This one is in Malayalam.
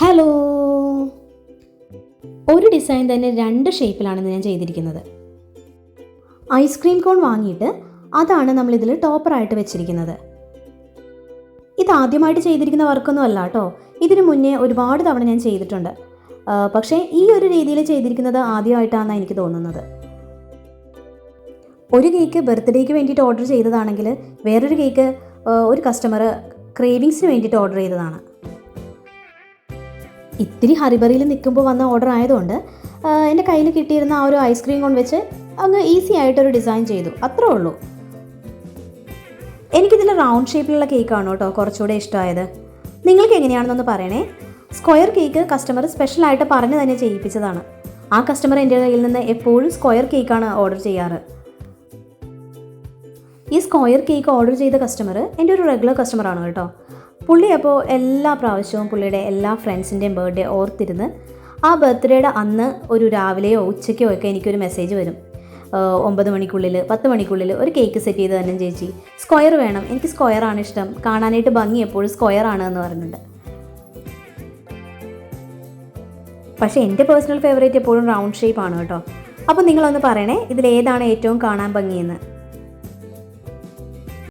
ഹലോ. ഒരു ഡിസൈൻ തന്നെ രണ്ട് ഷേപ്പിലാണെന്ന് ഞാൻ ചെയ്തിരിക്കുന്നത്. ഐസ്ക്രീം കോൺ വാങ്ങിയിട്ട് അതാണ് നമ്മൾ നമ്മളിതിൽ ടോപ്പറായിട്ട് വെച്ചിരിക്കുന്നത്. ഇത് ആദ്യമായിട്ട് ചെയ്തിരിക്കുന്ന വർക്കൊന്നും അല്ല കേട്ടോ. ഇതിനു മുന്നേ ഒരുപാട് തവണ ഞാൻ ചെയ്തിട്ടുണ്ട്. പക്ഷേ ഈ ഒരു രീതിയിൽ ചെയ്തിരിക്കുന്നത് ആദ്യമായിട്ടാണെന്ന് എനിക്ക് തോന്നുന്നത്. ഒരു കേക്ക് ബർത്ത്ഡേക്ക് വേണ്ടിയിട്ട് ഓർഡർ ചെയ്തതാണെങ്കിൽ വേറൊരു കേക്ക് ഒരു കസ്റ്റമർ ക്രേവിങ്സിന് വേണ്ടിയിട്ട് ഓർഡർ ചെയ്തതാണ്. ഇത്തിരി ഹറിബറിയിൽ നിൽക്കുമ്പോൾ വന്ന ഓർഡർ ആയതുകൊണ്ട് എന്റെ കയ്യിൽ കിട്ടിയിരുന്ന ആ ഒരു ഐസ്ക്രീം കൊണ്ട് വെച്ച് അങ്ങ് ഈസി ആയിട്ടൊരു ഡിസൈൻ ചെയ്തു. അത്രേ ഉള്ളൂ. എനിക്കിതിൽ റൗണ്ട് ഷേപ്പിലുള്ള കേക്കാണ് കേട്ടോ കുറച്ചുകൂടെ ഇഷ്ടമായത്. നിങ്ങൾക്ക് എങ്ങനെയാണെന്നൊന്ന് പറയണേ? സ്ക്വയർ കേക്ക് കസ്റ്റമർ സ്പെഷ്യലായിട്ട് പറഞ്ഞ് തന്നെ ചെയ്യിപ്പിച്ചതാണ്. ആ കസ്റ്റമർ എന്റെ കയ്യിൽ നിന്ന് എപ്പോഴും സ്ക്വയർ കേക്കാണ് ഓർഡർ ചെയ്യാറ്. ഈ സ്ക്വയർ കേക്ക് ഓർഡർ ചെയ്ത കസ്റ്റമർ എന്റെ ഒരു റെഗുലർ കസ്റ്റമറാണ് കേട്ടോ. പുള്ളി അപ്പോൾ എല്ലാ പ്രാവശ്യവും പുള്ളിയുടെ എല്ലാ ഫ്രണ്ട്സിന്റെയും ബർത്ത്ഡേ ഓർത്തിരുന്ന് ആ ബർത്ത്ഡേയുടെ അന്ന് ഒരു രാവിലെയോ ഉച്ചയ്ക്കോ ഒക്കെ എനിക്കൊരു മെസ്സേജ് വരും. ഒമ്പത് മണിക്കുള്ളിൽ പത്ത് മണിക്കുള്ളിൽ ഒരു കേക്ക് സെറ്റ് ചെയ്ത് തന്നെ ചേച്ചി. സ്ക്വയർ വേണം. എനിക്ക് സ്ക്വയർ ആണ് ഇഷ്ടം. കാണാനായിട്ട് ഭംഗി എപ്പോഴും സ്ക്വയർ ആണ് എന്ന് പറയുന്നുണ്ട് പക്ഷേ എന്റെ പേഴ്സണൽ ഫേവറേറ്റ് എപ്പോഴും റൗണ്ട് ഷേപ്പ് ആണ് കേട്ടോ. അപ്പോൾ നിങ്ങളൊന്ന് പറയണേ ഇതിലേതാണ് ഏറ്റവും കാണാൻ ഭംഗിയെന്ന്?